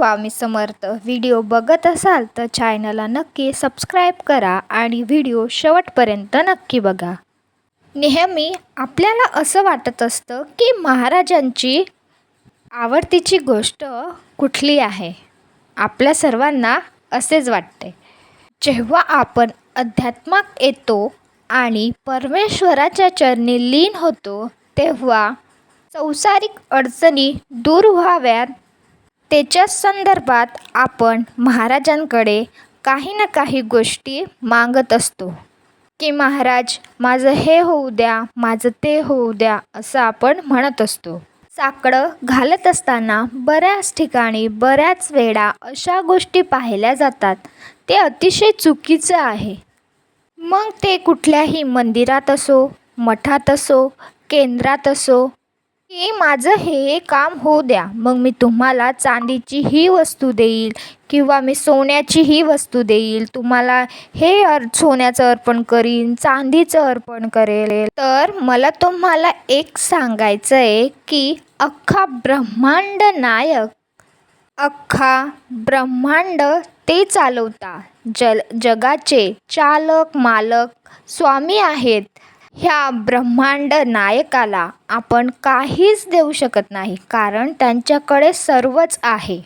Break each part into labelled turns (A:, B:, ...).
A: Swami Samarth. Video बघत असाल तर चॅनलला नक्की सबस्क्राईब करा आणि व्हिडिओ शेवटपर्यंत नक्की बघा. नेहमी आपल्याला असं वाटत असतं की महाराजांची आवडतीची गोष्ट कुठली आहे? आपल्या सर्वांना असेच वाटते. जेव्हा आपण अध्यात्मात येतो आणि परमेश्वराच्या चरणी लीन होतो तेव्हा संसारिक अडचणी दूर व्हाव्यात. त्याच्या संदर्भात आपण महाराजांकडे काही ना काही गोष्टी मागत असतो. की महाराज माझं हे होऊ द्या माझं ते होऊ द्या असं आपण म्हणत असतो. साकडं घालत असताना बऱ्याच ठिकाणी बऱ्याच वेळा अशा गोष्टी पाहिल्या जातात. ते अतिशय चुकीचं आहे. मग ते कुठल्याही मंदिरात असो मठात असो केंद्रात असो की माझं हे काम होऊ द्या. मग मी तुम्हाला चांदीची ही वस्तू देईल किंवा मी सोन्याची ही वस्तू देईल. तुम्हाला हे अर सोन्याचं अर्पण करीन चांदीचं अर्पण करेल. तर मला तुम्हाला एक सांगायचं आहे की अख्खा ब्रह्मांड नायक अख्खा ब्रह्मांड ते चालवता. जल जगाचे चालक मालक स्वामी आहेत. ह्या ब्रह्मांड नायकाला आपण काहीच देऊ शकत नाही कारण त्यांच्याकडे सर्वच आहे.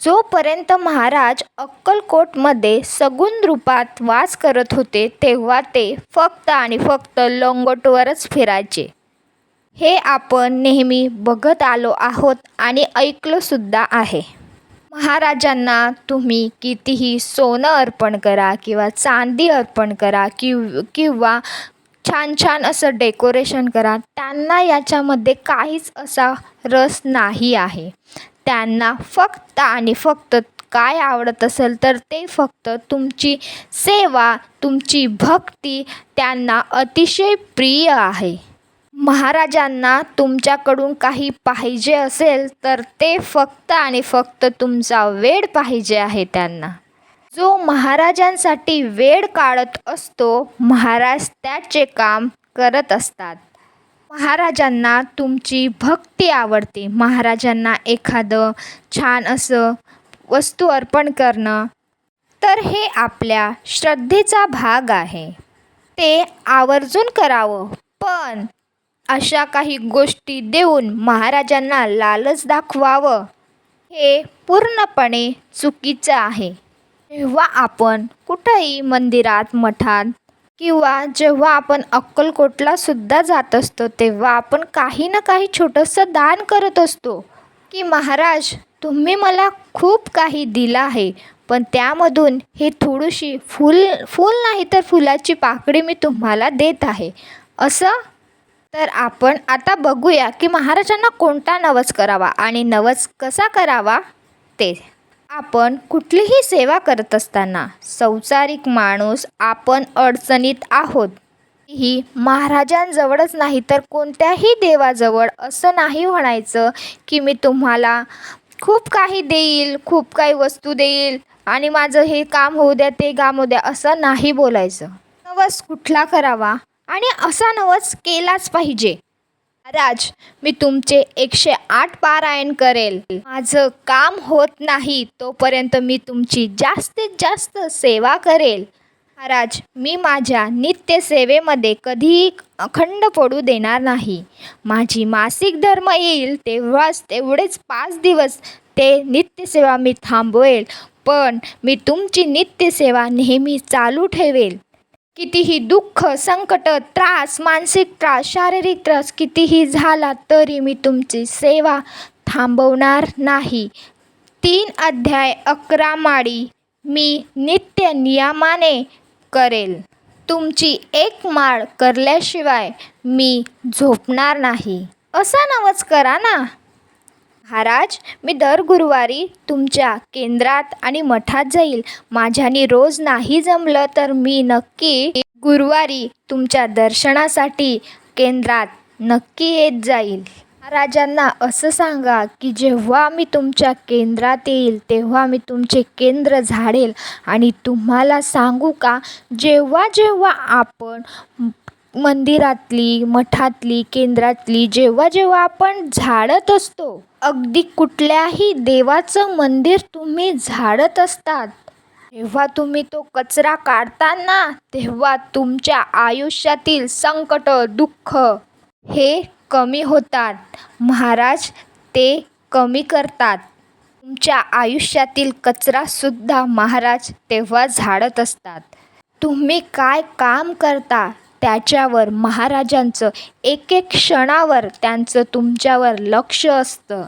A: जोपर्यंत महाराज अक्कलकोटमध्ये सगुण रूपात वास करत होते तेव्हा ते फक्त आणि फक्त लोंगोटवरच फिरायचे. हे आपण नेहमी बघत आलो आहोत आणि ऐकलोसुद्धा आहे. महाराजांना तुम्ही कितीही सोनं अर्पण करा किंवा चांदी अर्पण करा कि किंवा छान छान असं डेकोरेशन करा. त्यांना याच्यामध्ये काहीच असा रस नाही आहे. त्यांना फक्त आणि फक्त काय आवडत असेल तर ते फक्त तुमची सेवा तुमची भक्ती त्यांना अतिशय प्रिय आहे. महाराजांना तुमच्याकडून काही पाहिजे असेल तर ते फक्त आणि फक्त तुमचा वेळ पाहिजे आहे त्यांना. जो महाराजांसाठी वेळ काढत असतो महाराज त्याचे काम करत असतात. महाराजांना तुमची भक्ती आवडते. महाराजांना एखादं छान असं वस्तू अर्पण करणं तर हे आपल्या श्रद्धेचा भाग आहे. ते आवर्जून करावं. पण अशा काही गोष्टी देऊन महाराजांना लालच दाखवावं हे पूर्णपणे चुकीचं आहे. जेव्हा आपण कुठंही मंदिरात मठात किंवा जेव्हा आपण अक्कलकोटला सुद्धा जात असतो तेव्हा आपण काही ना काही छोटंसं दान करत असतो की महाराज तुम्ही मला खूप काही दिलं आहे पण त्यामधून हे थोडीशी फूल फूल नाही तर फुलाची पाकळी मी तुम्हाला देत आहे. असं? तर आपण आता बघूया की महाराजांना कोणता नवस करावा आणि नवस कसा करावा ते. आपण कुठलीही सेवा करत असताना संसारिक माणूस आपण अडचणीत आहोत. ही महाराजांजवळच नाही तर कोणत्याही देवाजवळ असं नाही म्हणायचं की मी तुम्हाला खूप काही देईल खूप काही वस्तू देईल आणि माझं हे काम होऊ द्या ते काम होऊ द्या असं नाही बोलायचं. नवस कुठला करावा आणि असा नवस केलाच पाहिजे. महाराज मी तुमचे एकशे आठ पारायण करेल. माझं काम होत नाही तोपर्यंत मी तुमची जास्तीत जास्त सेवा करेल. महाराज मी माझ्या नित्यसेवेमध्ये कधीही अखंड पडू देणार नाही. माझी मासिक धर्म येईल तेव्हाच तेवढेच पाच दिवस ते नित्यसेवा मी थांबवेल. पण मी तुमची नित्यसेवा नेहमी चालू ठेवेल. कितीही दुःख संकट त्रास मानसिक त्रास शारीरिक त्रास कितीही झाला तरी मी तुमची सेवा थांबवणार नाही. तीन अध्याय अकरा माळी मी नित्य नियमाने करेल. तुमची एक माळ करल्याशिवाय मी झोपणार नाही. असा नवच करा ना. महाराज मी दर गुरुवारी तुमच्या केंद्रात आणि मठात जाईल. माझ्याने रोज नाही जमलं तर मी नक्की गुरुवारी तुमच्या दर्शनासाठी केंद्रात नक्की येत जाईल. महाराजांना असं सांगा की जेव्हा मी तुमच्या केंद्रात येईल तेव्हा मी तुमचे केंद्र झाडेल. आणि तुम्हाला सांगू का जेव्हा जेव्हा आपण मंदिरातली मठातली केंद्रातली जेव्हा जेव्हा आपण झाडत असतो अगदी कुठल्याही देवाचं मंदिर तुम्ही झाडत असतात. तेव्हा तुम्ही तो कचरा काढताना तेव्हा तुमच्या आयुष्यातील संकट दुःख हे कमी होतात. महाराज ते कमी करतात. तुमच्या आयुष्यातील कचरासुद्धा महाराज तेव्हा झाडत असतात. तुम्ही काय काम करता? त्याच्यावर महाराजांचं एक एक क्षणावर त्यांचं तुमच्यावर लक्ष असतं.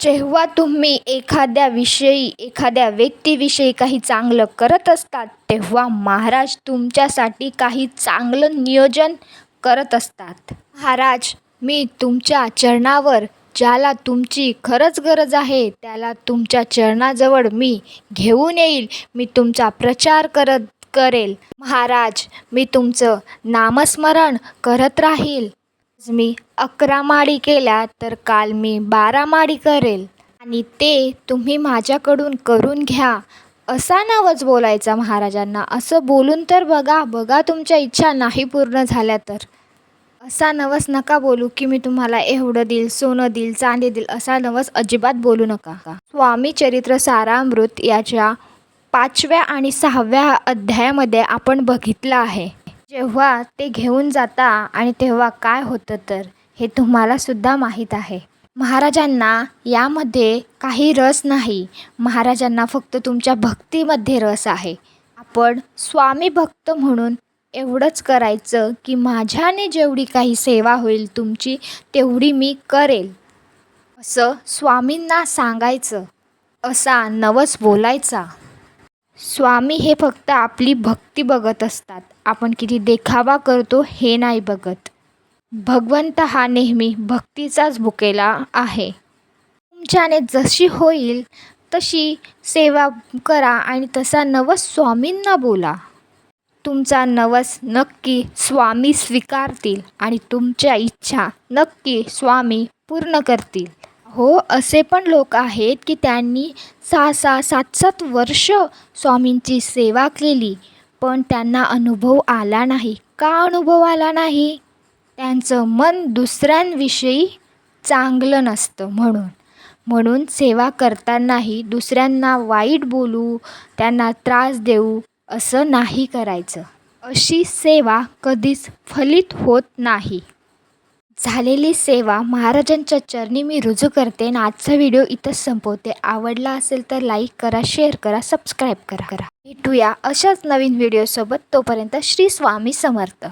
A: जेव्हा तुम्ही एखाद्या विषयी एखाद्या व्यक्तीविषयी काही चांगलं करत असतात तेव्हा महाराज तुमच्यासाठी काही चांगलं नियोजन करत असतात. महाराज मी तुमच्या चरणावर ज्याला तुमची खरंच गरज आहे त्याला तुमच्या चरणाजवळ मी घेऊन येईल. मी तुमचा प्रचार करत करेल. महाराज मी तुमचं नामस्मरण करत राहील. मी अकरा माळी केल्या तर काल मी बारा माळी करेल. आणि ते तुम्ही माझ्याकडून करून घ्या. असा नवच बोलायचा महाराजांना. असं बोलून तर बघा बघा तुमच्या इच्छा नाही पूर्ण झाल्या तर. असा नवस नका बोलू की मी तुम्हाला एवढं देईल सोनं देईल चांदी देईल असा नवस अजिबात बोलू नका. स्वामी चरित्र सारामृत याच्या पाचव्या आणि सहाव्या अध्यायामध्ये आपण बघितलं आहे. जेव्हा ते घेऊन जाता आणि तेव्हा काय होतं तर हे तुम्हालासुद्धा माहीत आहे. महाराजांना यामध्ये काही रस नाही. महाराजांना फक्त तुमच्या भक्तीमध्ये रस आहे. आपण स्वामी भक्त म्हणून एवढंच करायचं की माझ्याने जेवढी काही सेवा होईल तुमची तेवढी मी करेल. असं स्वामींना सांगायचं. असा नवस बोलायचा. स्वामी हे फक्त आपली भक्ती बघत असतात. आपण किती देखावा करतो हे नाही बघत. भगवंत हा नेहमी भक्तीचाच भुकेला आहे. तुमच्याने जशी होईल तशी सेवा करा आणि तसा नवस स्वामींना बोला. तुमचा नवस नक्की स्वामी स्वीकारतील आणि तुमच्या इच्छा नक्की स्वामी पूर्ण करतील. हो असे पण लोक आहेत की त्यांनी सहा सहा सात सात वर्ष स्वामींची सेवा केली पण त्यांना अनुभव आला नाही. का अनुभव आला नाही? त्यांचं मन दुसऱ्यांविषयी चांगलं नसतं म्हणून. म्हणून सेवा करतानाही दुसऱ्यांना वाईट बोलू त्यांना त्रास देऊ असं नाही करायचं. अशी सेवा कधीच फलित होत नाही. झालेली सेवा महाराजांच्या चरणी मी रुजू करते आणि आजचा व्हिडिओ इथंच संपवते. आवडला असेल तर लाईक करा शेअर करा सबस्क्राईब करा. करा भेटूया अशाच नवीन व्हिडिओसोबत तोपर्यंत श्री स्वामी समर्थ.